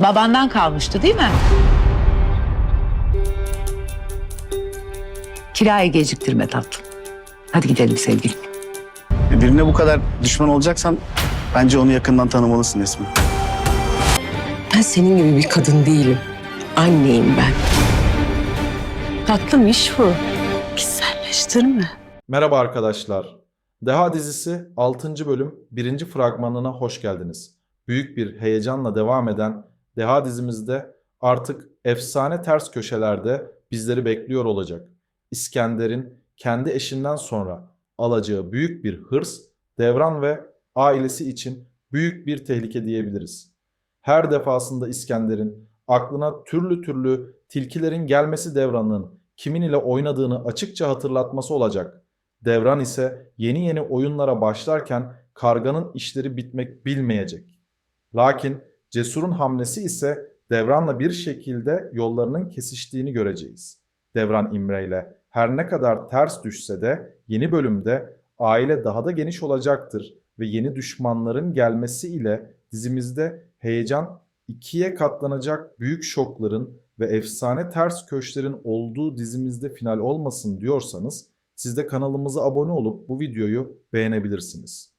Babandan kalmıştı değil mi? Kirayı geciktirme tatlım. Hadi gidelim sevgilim. E, Birine bu kadar düşman olacaksan bence onu yakından tanımalısın Esma. Ben senin gibi bir kadın değilim. Anneyim ben. Tatlım iş bu. Kişiselleştirme. Merhaba arkadaşlar. Deha dizisi 6. bölüm 1. fragmanına hoş geldiniz. Büyük bir heyecanla devam eden Deha dizimizde artık efsane ters köşelerde bizleri bekliyor olacak. İskender'in kendi eşinden sonra alacağı büyük bir hırs Devran ve ailesi için büyük bir tehlike diyebiliriz. Her defasında İskender'in aklına türlü türlü tilkilerin gelmesi Devran'ın kimin ile oynadığını açıkça hatırlatması olacak. Devran ise yeni yeni oyunlara başlarken karganın işleri bitmek bilmeyecek. Lakin Cesur'un hamlesi ise Devran'la bir şekilde yollarının kesiştiğini göreceğiz. Devran İmre ile her ne kadar ters düşse de yeni bölümde aile daha da geniş olacaktır ve yeni düşmanların gelmesi ile dizimizde heyecan ikiye katlanacak büyük şokların ve efsane ters köşlerin olduğu dizimizde final olmasın diyorsanız siz de kanalımıza abone olup bu videoyu beğenebilirsiniz.